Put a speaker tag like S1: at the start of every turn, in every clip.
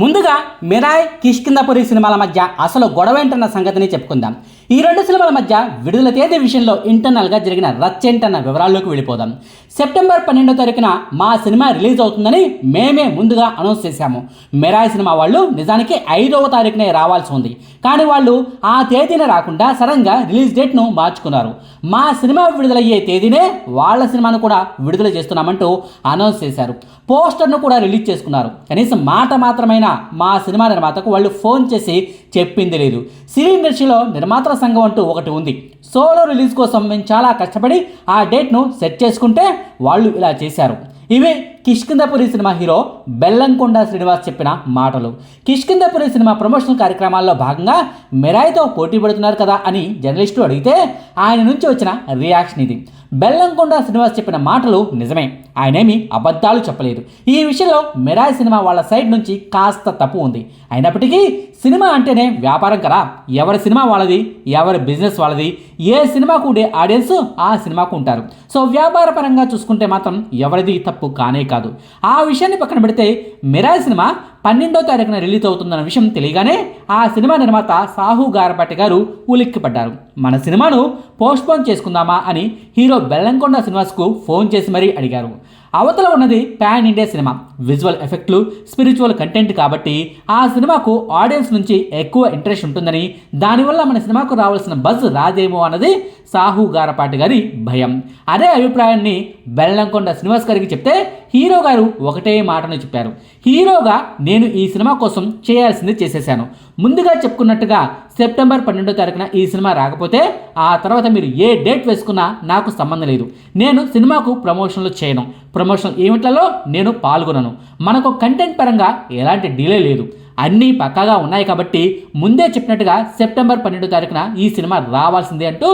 S1: ముందుగా మిరాయ్ కిష్కిందపురి సినిమాల మధ్య అసలు గొడవ ఏంటన్న సంగతిని చెప్పుకుందాం. ఈ రెండు సినిమాల మధ్య విడుదల తేదీ విషయంలో ఇంటర్నల్గా జరిగిన రచ్చేంటన్న వివరాల్లోకి వెళ్ళిపోదాం. సెప్టెంబర్ పన్నెండో తారీఖున మా సినిమా రిలీజ్ అవుతుందని మేమే ముందుగా అనౌన్స్ చేశాము. మెరాయ్ సినిమా వాళ్ళు నిజానికి ఐదవ తారీఖునే రావాల్సి ఉంది. కానీ వాళ్ళు ఆ తేదీన రాకుండా సడన్గా రిలీజ్ డేట్ను మార్చుకున్నారు. మా సినిమా విడుదలయ్యే తేదీనే వాళ్ళ సినిమాను కూడా విడుదల చేస్తున్నామంటూ అనౌన్స్ చేశారు. పోస్టర్ను కూడా రిలీజ్ చేసుకున్నారు. కనీసం మాట మాత్రమైనా మా సినిమా నిర్మాతకు వాళ్ళు ఫోన్ చేసి చెప్పింది లేదు. సినీ ఇండస్ట్రీలో నిర్మాతల సంఘం అంటూ ఒకటి ఉంది. సోలో రిలీజ్ కోసం మేము చాలా కష్టపడి ఆ డేట్ను సెట్ చేసుకుంటే వాళ్ళు ఇలా చేశారు. ఇవి కిష్కిందపురి సినిమా హీరో బెల్లంకొండ శ్రీనివాస్ చెప్పిన మాటలు. కిష్కిందపురి సినిమా ప్రమోషనల్ కార్యక్రమాల్లో భాగంగా మెరాయితో పోటీ పడుతున్నారు కదా అని జర్నలిస్టు అడిగితే ఆయన నుంచి వచ్చిన రియాక్షన్ ఇది. బెల్లంకొండ శ్రీనివాస్ చెప్పిన మాటలు నిజమే. ఆయనేమి అబద్ధాలు చెప్పలేదు. ఈ విషయంలో మెరాయ్ సినిమా వాళ్ళ సైడ్ నుంచి కాస్త తప్పు ఉంది. అయినప్పటికీ సినిమా అంటేనే వ్యాపారం కదా. ఎవరి సినిమా వాళ్ళది ఎవరి బిజినెస్ వాళ్ళది ఏ సినిమాకు ఉండే ఆడియన్స్ ఆ సినిమాకు ఉంటారు. సో వ్యాపార పరంగా చూసుకుంటే మాత్రం ఎవరిది తప్పు కానే కాదు. ఆ విషయాన్ని పక్కన పెడితే మిరాయ్ సినిమా పన్నెండో తారీఖున రిలీజ్ అవుతుందన్న విషయం తెలియగానే ఆ సినిమా నిర్మాత సాహు గారపాటి గారు ఉలిక్కిపడ్డారు. మన సినిమాను పోస్ట్పోన్ చేసుకుందామా అని హీరో బెల్లంకొండ సినిమాస్కు ఫోన్ చేసి మరీ అడిగారు. అవతల ఉన్నది పాన్ ఇండియా సినిమా. విజువల్ ఎఫెక్ట్లు స్పిరిచువల్ కంటెంట్ కాబట్టి ఆ సినిమాకు ఆడియన్స్ నుంచి ఎక్కువ ఇంట్రెస్ట్ ఉంటుందని దానివల్ల మన సినిమాకు రావాల్సిన బజ్ రాదేమో అన్నది సాహు గారపాటి గారి భయం. అదే అభిప్రాయాన్ని బెల్లంకొండ శ్రీనివాస్ గారికి చెప్తే హీరో గారు ఒకటే మాటను చెప్పారు. హీరోగా నేను ఈ సినిమా కోసం చేయాల్సింది చేసేసాను. ముందుగా చెప్పుకున్నట్టుగా సెప్టెంబర్ పన్నెండో తారీఖున ఈ సినిమా రాకపోతే ఆ తర్వాత మీరు ఏ డేట్ వేసుకున్నా నాకు సంబంధం లేదు. నేను సినిమాకు ప్రమోషన్లు చేయను. ప్రమోషన్ ఈవెంట్లలో నేను పాల్గొనను. మనకు కంటెంట్ పరంగా ఎలాంటి డిలే లేదు. అన్నీ పక్కాగా ఉన్నాయి కాబట్టి ముందే చెప్పినట్టుగా సెప్టెంబర్ పన్నెండో తారీఖున ఈ సినిమా రావాల్సిందే అంటూ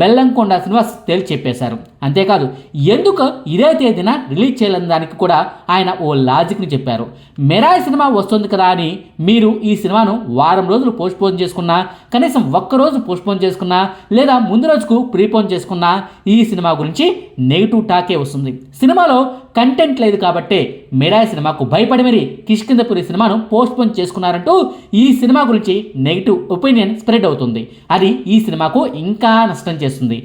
S1: బెల్లంకొండ శ్రీనివాస్ తేల్చి చెప్పేశారు. అంతేకాదు ఎందుకు ఇదే తేదీన రిలీజ్ చేయాలని దానికి కూడా ఆయన ఓ లాజిక్ని చెప్పారు. మెరాయ్ సినిమా వస్తుంది కదా అని మీరు ఈ సినిమాను వారం రోజులు పోస్ట్పోన్ చేసుకున్నా కనీసం ఒక్క రోజు పోస్ట్పోన్ చేసుకున్నా లేదా ముందు రోజుకు ప్రీపోన్ చేసుకున్నా ఈ సినిమా గురించి నెగిటివ్ టాకే వస్తుంది. సినిమాలో కంటెంట్ లేదు కాబట్టే మెరాయ్ సినిమాకు భయపడి మరి కిష్కిందపురి సినిమాను పోస్ట్పోన్ చేసుకున్నారంటూ ఈ సినిమా గురించి నెగిటివ్ ఒపీనియన్ స్ప్రెడ్ అవుతుంది. అది ఈ సినిమాకు ఇంకా నష్టం చేస్తుంది.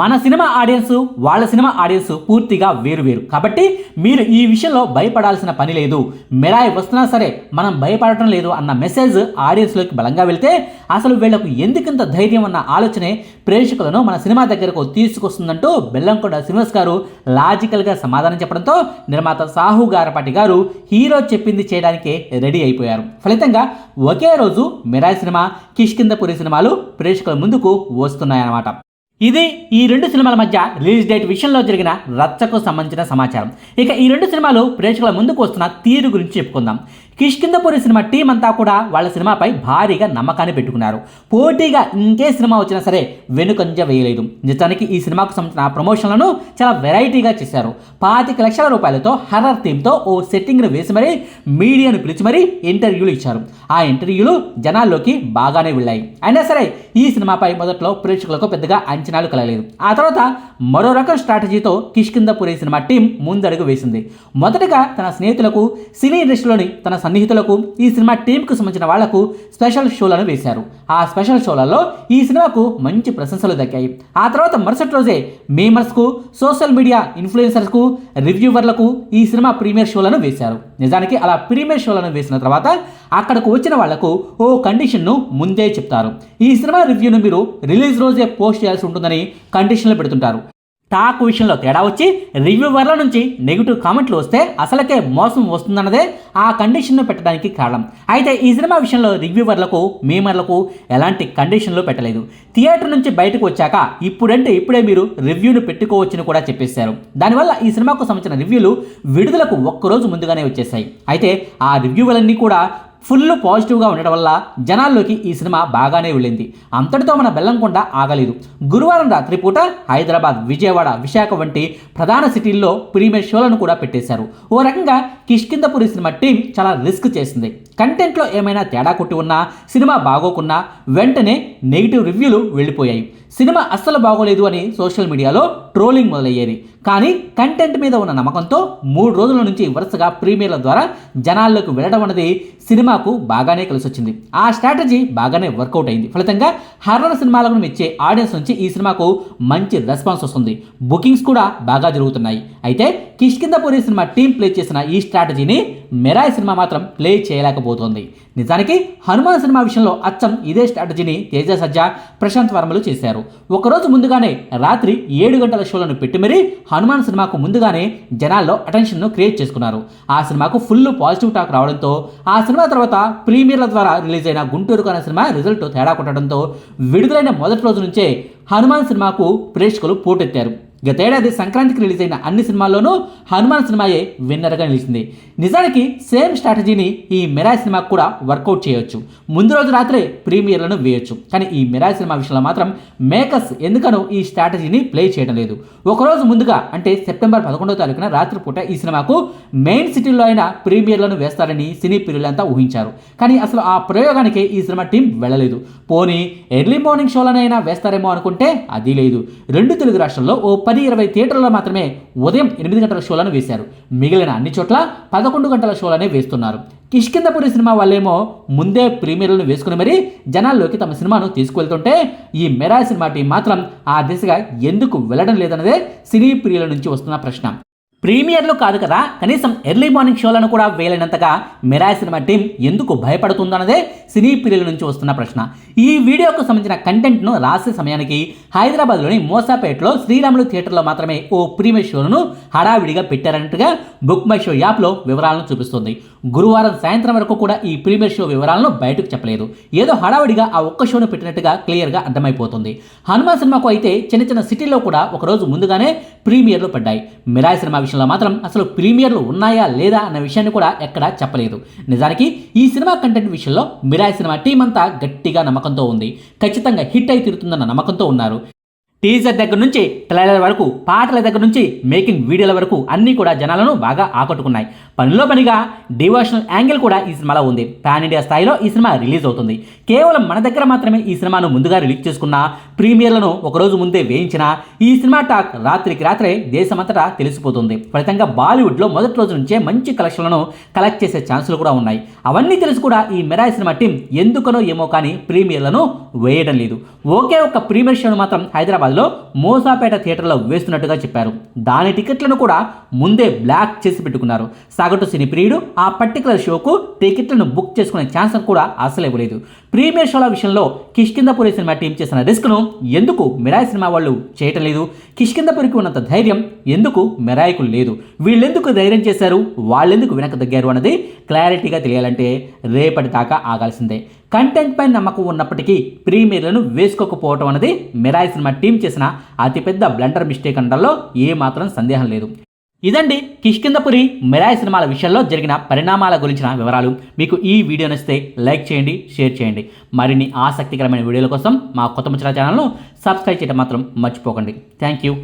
S1: మన సినిమా ఆడియన్స్ వాళ్ళ సినిమా ఆడియన్స్ పూర్తిగా వేరు వేరు. కాబట్టి మీరు ఈ విషయంలో భయపడాల్సిన పని లేదు. మెరాయి వస్తున్నా సరే మనం భయపడటం లేదు అన్న మెసేజ్ ఆడియన్స్లోకి బలంగా వెళ్తే అసలు వీళ్ళకు ఎందుకింత ధైర్యం అన్న ఆలోచనే ప్రేక్షకులను మన సినిమా దగ్గరకు తీసుకొస్తుందంటూ బెల్లంకొండ శ్రీనివాస్ గారు లాజికల్గా సమాధానం చెప్పడంతో నిర్మాత సాహు గారపాటి గారు హీరో చెప్పింది చేయడానికే రెడీ అయిపోయారు. ఫలితంగా ఒకే రోజు మిరాయి సినిమా కిష్కిందపురి సినిమాలు ప్రేక్షకుల ముందుకు వస్తున్నాయన్నమాట. ఇది ఈ రెండు సినిమాల మధ్య రిలీజ్ డేట్ విషయంలో జరిగిన రచ్చకు సంబంధించిన సమాచారం. ఇక ఈ రెండు సినిమాలు ప్రేక్షకుల ముందుకు వస్తున్న తీరు గురించి చెప్పుకుందాం. కిష్కిందపురి సినిమా టీం అంతా కూడా వాళ్ళ సినిమాపై భారీగా నమ్మకాన్ని పెట్టుకున్నారు. పోటీగా ఇంకే సినిమా వచ్చినా సరే వెనుకంజ వేయలేదు. నిజానికి ఈ సినిమాకు సంబంధించిన ప్రమోషన్లను చాలా వెరైటీగా చేశారు. పాతిక లక్షల రూపాయలతో హర్రర్ థీమ్తో ఓ సెట్టింగ్ను వేసి మరీ మీడియాను పిలిచి మరీ ఇంటర్వ్యూలు ఇచ్చారు. ఆ ఇంటర్వ్యూలు జనాల్లోకి బాగానే వెళ్ళాయి. అయినా సరే ఈ సినిమాపై మొదట్లో ప్రేక్షకులకు పెద్దగా అంచనాలు కలగలేదు. ఆ తర్వాత మరో రకం స్ట్రాటజీతో కిష్కిందపురి సినిమా టీం ముందడుగు వేసింది. మొదటగా తన స్నేహితులకు సినీ ఇండస్ట్రీలోని తన సన్నిహితులకు ఈ సినిమా టీంకు సంబంధించిన వాళ్ళకు స్పెషల్ షోలను వేశారు. ఆ స్పెషల్ షోలలో ఈ సినిమాకు మంచి ప్రశంసలు దక్కాయి. ఆ తర్వాత మరుసటి రోజే మేమర్స్కు సోషల్ మీడియా ఇన్ఫ్లుయెన్సర్స్కు రివ్యూవర్లకు ఈ సినిమా ప్రీమియర్ షోలను వేశారు. నిజానికి అలా ప్రీమియర్ షోలను వేసిన తర్వాత అక్కడకు వచ్చిన వాళ్ళకు ఓ కండిషన్ను ముందే చెప్తారు. ఈ సినిమా రివ్యూను మీరు రిలీజ్ రోజే పోస్ట్ చేయాల్సి ఉంటుందని కండిషన్లు పెడుతుంటారు. టాక్ విషయంలో తేడా వచ్చి రివ్యూవర్ల నుంచి నెగిటివ్ కామెంట్లు వస్తే అసలకే మోసం వస్తుందన్నదే ఆ కండిషన్ను పెట్టడానికి కారణం. అయితే ఈ సినిమా విషయంలో రివ్యూవర్లకు మేమర్లకు ఎలాంటి కండిషన్లు పెట్టలేదు. థియేటర్ నుంచి బయటకు వచ్చాక ఇప్పుడంటే ఇప్పుడే మీరు రివ్యూను పెట్టుకోవచ్చని కూడా చెప్పేశారు. దానివల్ల ఈ సినిమాకు సంబంధించిన రివ్యూలు విడుదలకు ఒక్కరోజు ముందుగానే వచ్చేసాయి అయితే ఆ రివ్యూలన్నీ కూడా ఫుల్ పాజిటివ్గా ఉండడం వల్ల జనాల్లోకి ఈ సినిమా బాగానే వెళ్ళింది. అంతటితో మన బెల్లంకొండ ఆగలేదు. గురువారం రాత్రి పూట హైదరాబాద్ విజయవాడ విశాఖ వంటి ప్రధాన సిటీల్లో ప్రీమియర్ షోలను కూడా పెట్టేశారు. ఓ రకంగా కిష్కిందపురి సినిమా టీం చాలా రిస్క్ చేసింది. కంటెంట్లో ఏమైనా తేడా కొట్టి ఉన్నా సినిమా బాగోకున్నా వెంటనే నెగిటివ్ రివ్యూలు వెళ్ళిపోయాయి. సినిమా అస్సలు బాగోలేదు అని సోషల్ మీడియాలో ట్రోలింగ్ మొదలయ్యేది. కానీ కంటెంట్ మీద ఉన్న నమ్మకంతో మూడు రోజుల నుంచి వరుసగా ప్రీమియర్ల ద్వారా జనాల్లోకి వెళ్ళడం అనేది సినిమా సినిమాకు బాగానే కలిసి వచ్చింది ఆ స్ట్రాటజీ బాగానే వర్కౌట్ అయింది. ఫలితంగా హర్రర్ సినిమాలకు మెచ్చే ఆడియన్స్ నుంచి ఈ సినిమాకు మంచి రెస్పాన్స్ వస్తుంది. బుకింగ్స్ కూడా బాగా జరుగుతున్నాయి. అయితే కిష్కిందపురి సినిమా టీం ప్లే చేసిన ఈ స్ట్రాటజీని మెరాయ్ సినిమా మాత్రం ప్లే చేయలేకపోతోంది. నిజానికి హనుమాన్ సినిమా విషయంలో అచ్చం ఇదే స్ట్రాటజీని తేజ సజ్జా ప్రశాంత్ వర్మలు చేశారు. ఒకరోజు ముందుగానే రాత్రి ఏడు గంటల షోలను పెట్టి మరీ హనుమాన్ సినిమాకు ముందుగానే జనాల్లో అటెన్షన్ను క్రియేట్ చేసుకున్నారు. ఆ సినిమాకు ఫుల్ పాజిటివ్ టాక్ రావడంతో ఆ సినిమా తర్వాత ప్రీమియర్ల ద్వారా రిలీజ్ అయిన గుంటూరు అనే సినిమా రిజల్ట్ తేడా కొట్టడంతో విడుదలైన మొదటి రోజు నుంచే హనుమాన్ సినిమాకు ప్రేక్షకులు పోటెత్తారు. గతేడాది సంక్రాంతికి రిలీజ్ అయిన అన్ని సినిమాల్లోనూ హనుమాన్ సినిమాయే విన్నర్గా నిలిచింది. నిజానికి సేమ్ స్ట్రాటజీని ఈ మిరాయ్ సినిమాకు కూడా వర్కౌట్ చేయొచ్చు. ముందు రోజు రాత్రే ప్రీమియర్లను వేయొచ్చు. కానీ ఈ మిరాయ్ సినిమా విషయంలో మాత్రం మేకర్స్ ఎందుకనో ఈ స్ట్రాటజీని ప్లే చేయడం లేదు. ఒకరోజు ముందుగా అంటే సెప్టెంబర్ పదకొండవ తారీఖున రాత్రిపూట ఈ సినిమాకు మెయిన్ సిటీలో అయిన ప్రీమియర్లను వేస్తారని సినీ ప్రియులంతా ఊహించారు. కానీ అసలు ఆ ప్రయోగానికి ఈ సినిమా టీం వెళ్ళలేదు. పోనీ ఎర్లీ మార్నింగ్ షోలనైనా వేస్తారేమో అనుకుంటే అది లేదు. రెండు తెలుగు రాష్ట్రాల్లో ఓ పది ఇరవై థియేటర్లో మాత్రమే ఉదయం ఎనిమిది గంటల షోలను వేశారు. మిగిలిన అన్ని చోట్ల పదకొండు గంటల షోలనే వేస్తున్నారు. కిష్కిందపురి సినిమా వాళ్ళేమో ముందే ప్రీమియర్లను వేసుకుని మరీ జనాల్లోకి తమ సినిమాను తీసుకువెళ్తుంటే ఈ మెరా సినిమా టీం మాత్రం ఆ దిశగా ఎందుకు వెళ్ళడం లేదన్నదే సినీ ప్రియుల నుంచి వస్తున్న ప్రశ్న. ప్రీమియర్లు కాదు కదా కనీసం ఎర్లీ మార్నింగ్ షోలను కూడా వేయలేనంతగా మిరాయ్ సినిమా టీం ఎందుకు భయపడుతుందన్నదే సినీ ప్రియుల నుంచి వస్తున్న ప్రశ్న. ఈ వీడియోకు సంబంధించిన కంటెంట్ను రాసే సమయానికి హైదరాబాద్లోని మోసాపేటలో శ్రీరాములు థియేటర్లో మాత్రమే ఓ ప్రీమియర్ షోను హడావిడిగా పెట్టారన్నట్టుగా బుక్ మై షో యాప్లో వివరాలను చూపిస్తుంది. గురువారం సాయంత్రం వరకు కూడా ఈ ప్రీమియర్ షో వివరాలను బయటకు చెప్పలేదు. ఏదో హడావిడిగా ఆ ఒక్క షోను పెట్టినట్టుగా క్లియర్గా అర్థమైపోతుంది. హనుమాన్ సినిమాకు అయితే చిన్న చిన్న సిటీలో కూడా ఒక రోజు ముందుగానే ప్రీమియర్లు పడ్డాయి. మిరాయి సినిమా విషయంలో మాత్రం అసలు ప్రీమియర్లు ఉన్నాయా లేదా అన్న విషయాన్ని కూడా ఎక్కడా చెప్పలేదు. నిజానికి ఈ సినిమా కంటెంట్ విషయంలో మిరాయి సినిమా టీం అంతా గట్టిగా నమ్మకంతో ఉంది. ఖచ్చితంగా హిట్ అయి తీరుతుందన్న నమ్మకంతో ఉన్నారు. టీజర్ దగ్గర నుంచి ట్రైలర్ వరకు పాటల దగ్గర నుంచి మేకింగ్ వీడియోల వరకు అన్నీ కూడా జనాలను బాగా ఆకట్టుకున్నాయి. పనిలో పనిగా డివోషనల్ యాంగిల్ కూడా ఈ సినిమాలో ఉంది. పాన్ ఇండియా స్థాయిలో ఈ సినిమా రిలీజ్ అవుతుంది. కేవలం మన దగ్గర మాత్రమే ఈ సినిమాను ముందుగా రిలీజ్ చేసుకున్న ప్రీమియర్లను ఒకరోజు ముందే వేయించిన ఈ సినిమా టాక్ రాత్రికి రాత్రే దేశమంతటా తెలిసిపోతుంది. ఫలితంగా బాలీవుడ్లో మొదటి రోజు నుంచే మంచి కలెక్షన్లను కలెక్ట్ చేసే ఛాన్సులు కూడా ఉన్నాయి. అవన్నీ తెలిసి కూడా ఈ మెరాయ్ సినిమా టీం ఎందుకనో ఏమో కానీ ప్రీమియర్లను వేయడం లేదు. ఒకే ఒక్క ప్రీమియర్ షోను మాత్రం హైదరాబాద్లో మోసాపేట థియేటర్లో వేస్తున్నట్టుగా చెప్పారు. దాని టికెట్లను కూడా ముందే బ్లాక్ చేసి పెట్టుకున్నారు. సగటు సినీ ప్రియుడు ఆ పర్టికులర్ షోకు టికెట్లను బుక్ చేసుకునే ఛాన్స్ కూడా అసలు ఇవ్వలేదు. ప్రీమియర్ షోల విషయంలో కిష్కిందపురి సినిమా టీం చేసిన రిస్క్ను ఎందుకు మిరాయ్ సినిమా వాళ్ళు చేయటం లేదు? కిష్కిందపురికి ఉన్నంత ధైర్యం ఎందుకు మిరాయికు లేదు? వీళ్ళెందుకు ధైర్యం చేశారు? వాళ్ళెందుకు వెనక తగ్గారు అన్నది క్లారిటీగా తెలియాలంటే రేపటి దాకా ఆగాల్సిందే. కంటెంట్ పై నమ్మకం ఉన్నప్పటికీ ప్రీమియర్లను వేసుకోకపోవటం అనేది మిరాయి సినిమా టీం చేసిన అతిపెద్ద బ్లండర్ మిస్టేక్ అనడంలో ఏమాత్రం సందేహం లేదు. ఇదండి కిష్కిందపురి మిరాయి సినిమాల విషయంలో జరిగిన పరిణామాల గురించిన వివరాలు. మీకు ఈ వీడియో నచ్చితే లైక్ చేయండి షేర్ చేయండి. మరిన్ని ఆసక్తికరమైన వీడియోల కోసం మా కొత్త ముచ్చట ఛానల్ను సబ్స్క్రైబ్ చేయడం మాత్రం మర్చిపోకండి. Thank you.